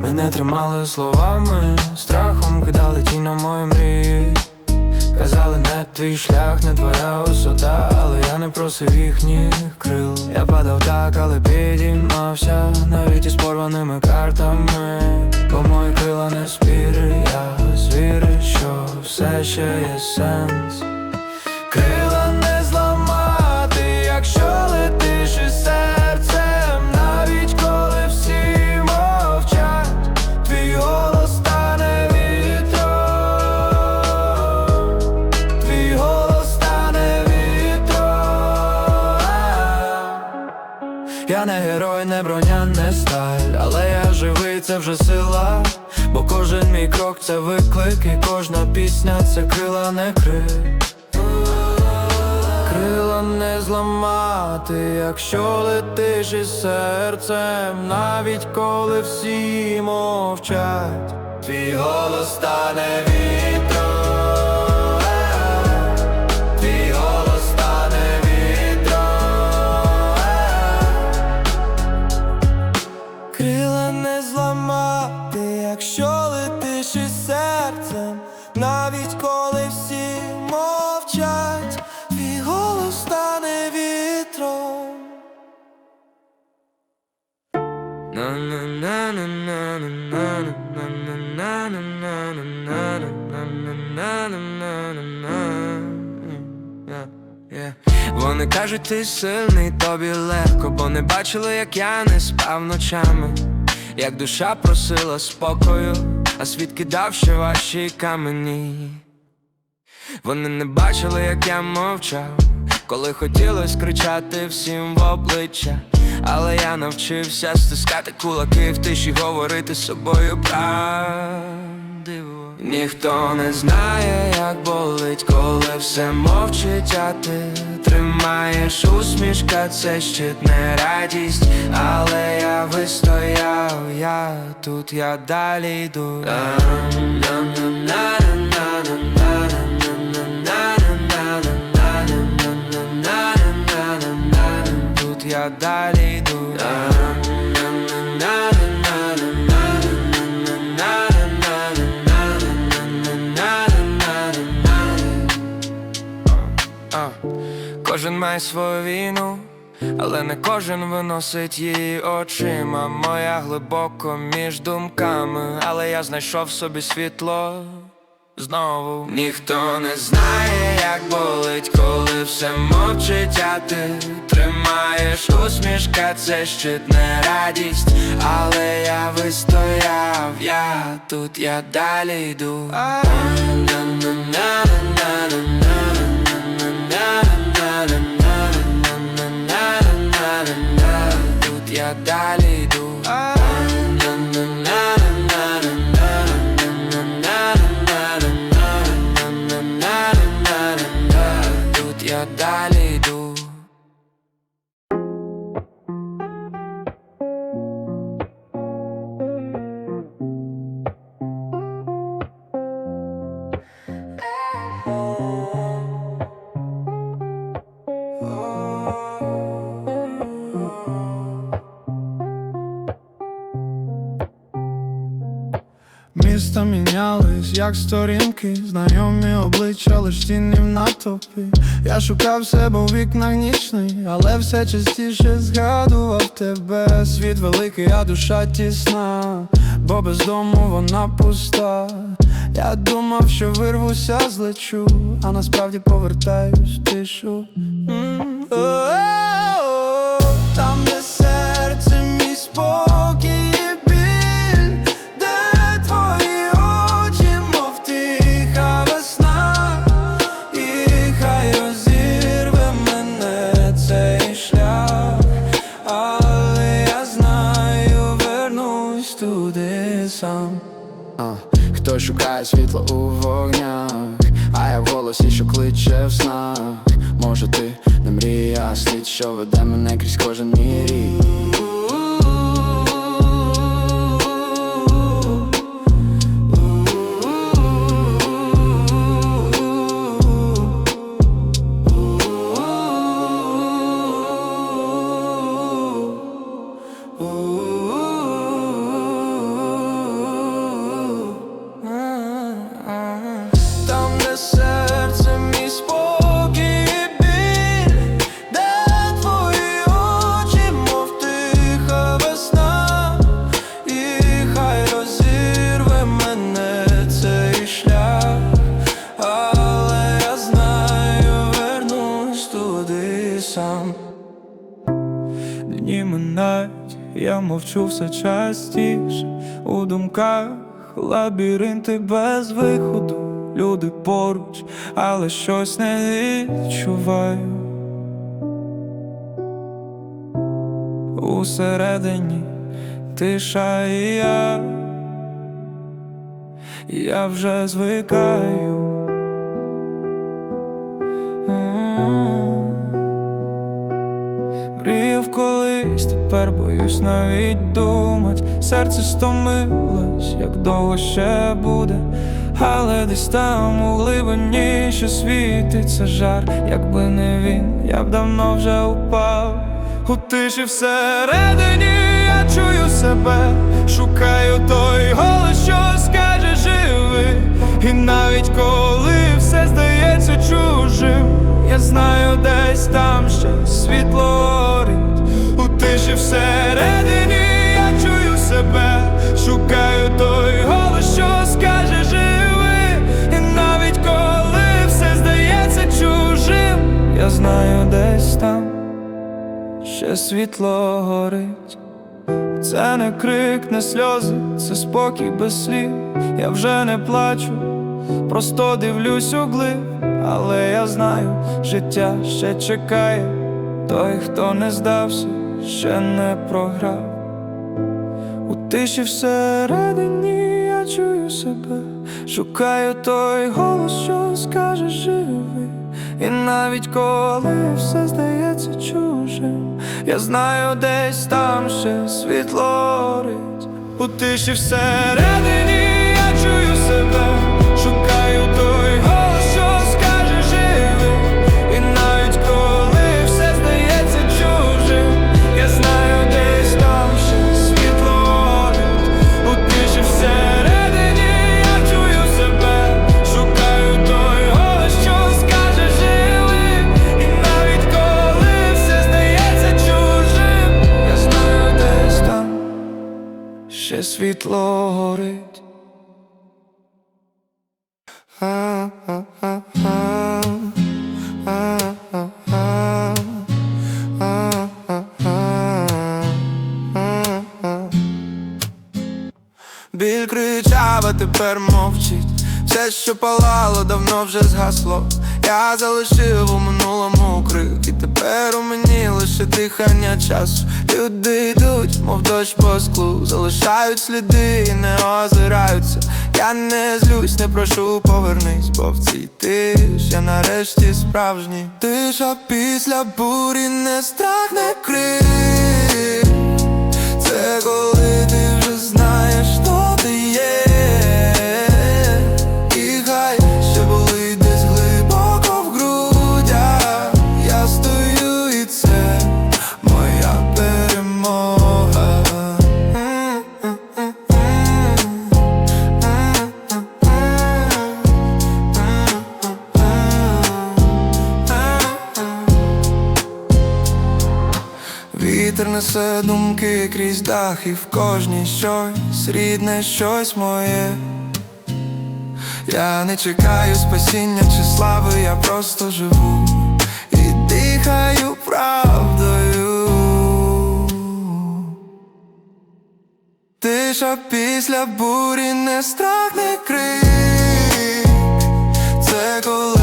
Мене тримали словами, страхом кидали тінь на мої мрії. Казали, не твій шлях, не твоя висота, але я не просив їхніх крил. Я падав так, але підіймався, навіть із порваними картами. Бо мої крила не спіри, я звірю, що все ще є сенс. Не герой, не броня, не сталь, але я живий, це вже сила. Бо кожен мій крок це виклик, і кожна пісня це крила, не крик. Крила не зламати, якщо летиш із серцем, навіть коли всі мовчать, твій голос стане вітром, Вони кажуть, ти сильний, тобі легко, бо не бачили, як я не спав ночами, як душа просила спокою, а світ кидав ще ваші камені. Вони не бачили, як я мовчав, коли хотілось кричати всім в обличчя. Але я навчився стискати кулаки в тиші, говорити з собою правдиво. Ніхто не знає, як болить, коли все мовчить, а ти тримаєш усмішка, це щит не радість, але я вистояв, я тут, я далі йду. Тут я далі йду. Має свою війну, але не кожен виносить її очима. Моя глибоко між думками, але я знайшов собі світло. Знову ніхто не знає, як болить, коли все мовчить, а ти тримаєш усмішка, це щит не радість, але я вистояв, я тут, я далі йду. Тут Міста мінялись, як сторінки, знайомі обличчя, лиш тіні в натовпі. Я шукав себе у вікнах нічний, але все частіше згадував тебе. Світ великий, а душа тісна, бо без дому вона пуста. Я думав, що вирвуся, злечу, а насправді повертаюсь в тишу. шукає світло у вогнях, а я в голосі, що кличе в снах Може ти не мрія, слід, що веде мене крізь кожен мій рік Ooh. Лабіринти без виходу, люди поруч, але щось не відчуваю. Усередині тиша і я, я вже звикаю. Тепер боюсь навіть думать. Серце стомилось, як довго ще буде. Але десь там у глибині ще світиться жар. Якби не він, я б давно вже упав. У тиші всередині я чую себе, шукаю той голос, що скаже живи. І навіть коли все здається чужим, я знаю, десь там ще світло тиші всередині я чую себе, шукаю той голос, що скаже живи. І навіть коли все здається чужим, я знаю, десь там ще світло горить. Це не крик, не сльози, це спокій без слів. Я вже не плачу, просто дивлюсь у але я знаю, життя ще чекає. Той, хто не здався, ще не програв. У тиші всередині я чую себе, шукаю той голос, що скаже живи. І навіть коли все здається чужим, я знаю, десь там ще світло горить. У тиші всередині я чую себе, світло горить. Біль кричав, а тепер мовчить. Все, що палало, давно вже згасло. Я залишив у минулому мені дихання часу. Люди йдуть, мов дощ по склу, залишають сліди і не озираються. Я не злюсь, не прошу, повернись, бо в цій тиш я нарешті справжній. Тиша після бурі не страх, не крик. Це коли ти несе думки крізь дах, і в кожній щось рідне, щось моє. Я не чекаю спасіння чи слави, я просто живу і дихаю правдою. Тиша після бурі не страх, не крик. Це коли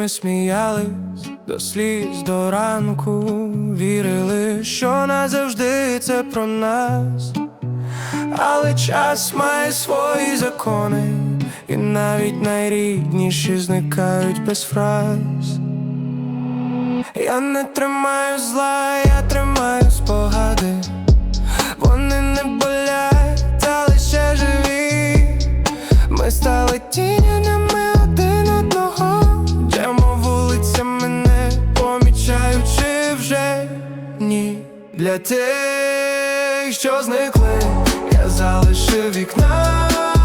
ми сміялись до сліз до ранку, вірили, що назавжди це про нас, але час має свої закони, і навіть найрідніші зникають без фраз. Я не тримаю зла, я тримаю спогади, вони не болять, та лише живі. Ми стали тінями Для тих, що зникли, я залишив вікна.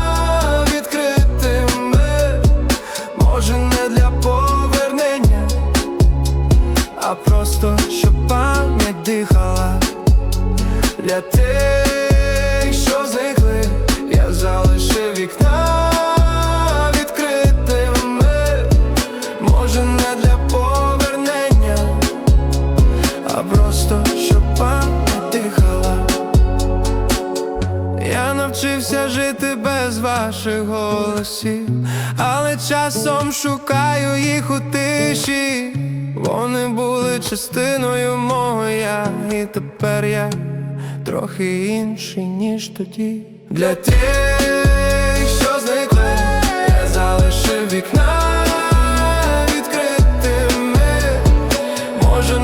І тепер я трохи інший, ніж тоді. Для тих, що зникли, я залишив вікна відкритими, може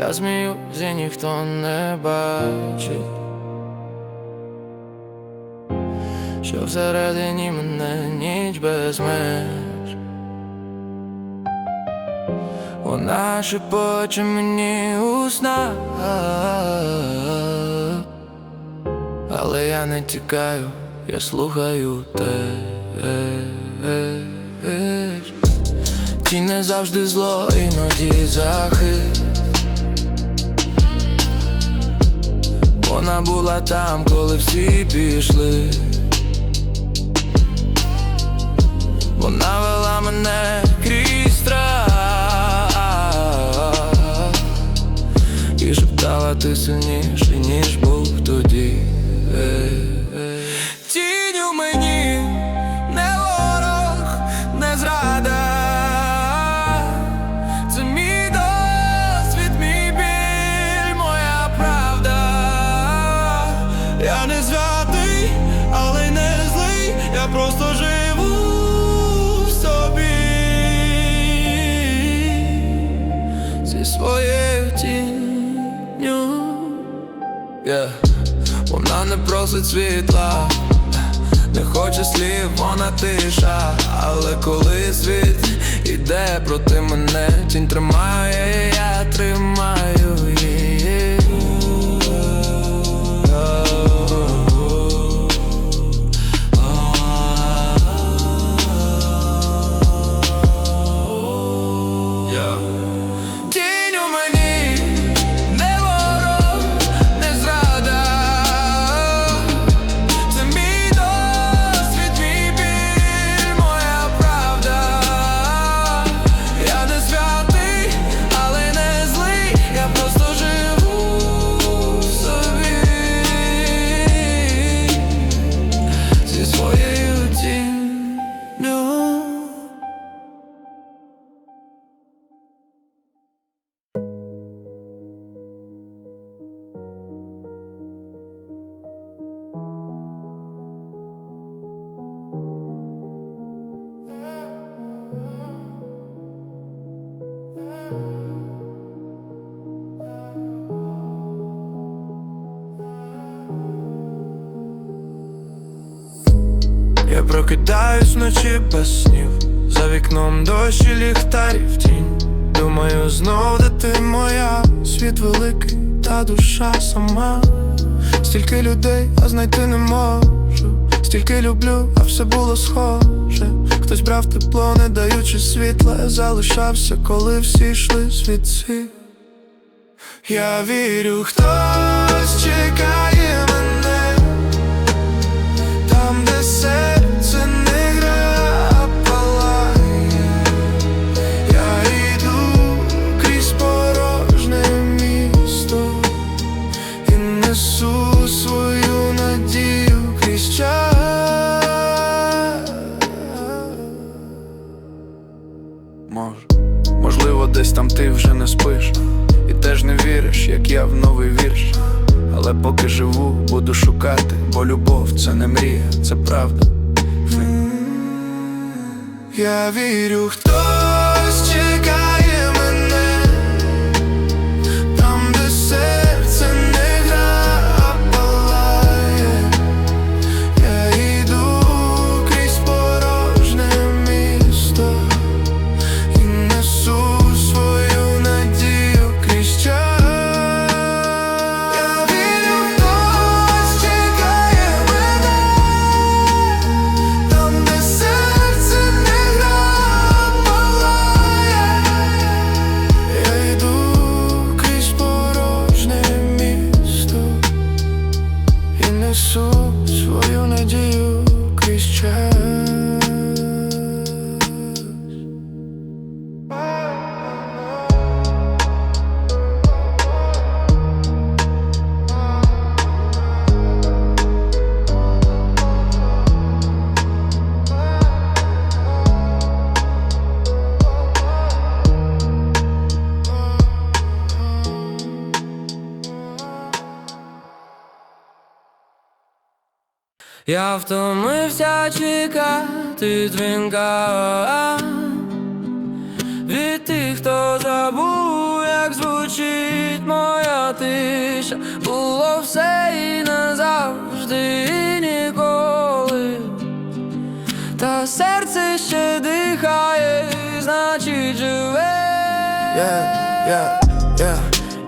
Я зміюсь, і ніхто не бачить. Що всередині мене ніч без меж. Вона шепоче мені у снах. Але я не тікаю, я слухаю те Ті не завжди зло, іноді захист Вона була там, коли всі пішли Yeah. Вона не просить світла, не хоче слів, вона тиша, але коли світ іде проти мене, тінь тримає, я тримаю прокидаюсь вночі без снів, за вікном дощ і ліхтарів тінь. Думаю, знов де ти моя, світ великий, та душа сама. Стільки людей, а знайти не можу. Стільки люблю, а все було схоже. Хтось брав тепло, не даючи світла, я залишався, коли всі йшли звідси. Я вірю, хтось чекає Я втомився чекати дзвінка від тих, хто забув, як звучить моя тиша. Було все і назавжди, і ніколи. Та серце ще дихає, значить живе. Yeah, yeah, yeah.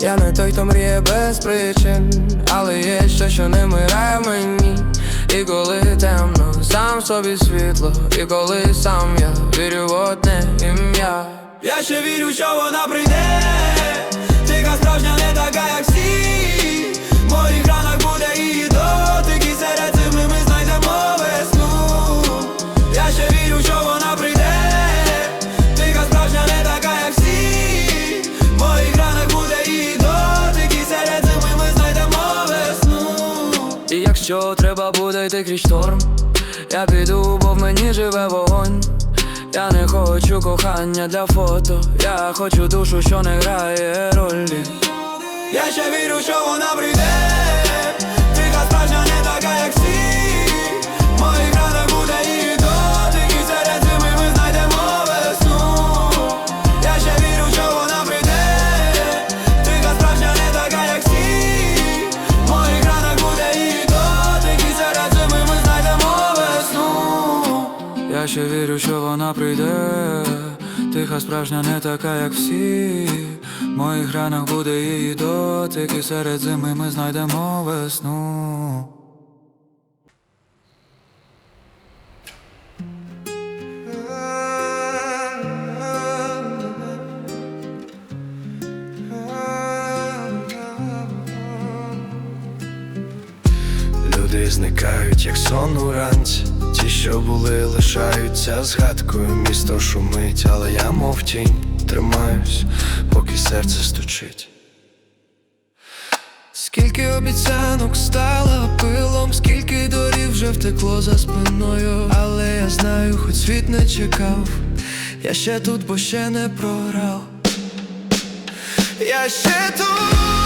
Я не той, хто мріє без причин, але є щось, що не вмирає мені. І коли темно, сам собі світло, і коли сам я вірю в одне ім'я. Я ще вірю, що вона прийде, тільки справжня не така, як всі. Якщо треба буде йти крізь шторм, я піду, бо в мені живе вогонь. Я не хочу кохання для фото, я хочу душу, що не грає ролі. Я ще вірю, що вона прийде, Я ще вірю, що вона прийде, тиха справжня не така, як всі. В моїх ранах буде її дотик, і серед зими ми знайдемо весну. Люди зникають, як сон уранці. Ті, що були, лишаються згадкою. Місто шумить, але я мов тінь тримаюсь, поки серце стучить. Скільки обіцянок стало пилом, скільки дорів вже втекло за спиною. Але я знаю, хоч світ не чекав. Я ще тут, бо ще не програв. Я ще тут,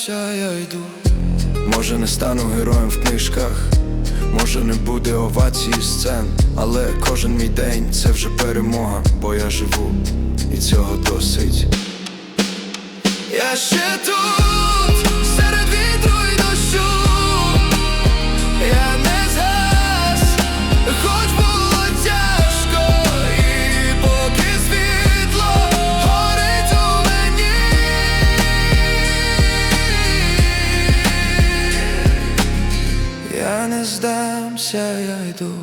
здамся, я йду. Може, не стану героєм в книжках, може не буде овації сцен, але кожен мій день це вже перемога, бо я живу, і цього досить. Я ще тут, Я не здамся, я йду.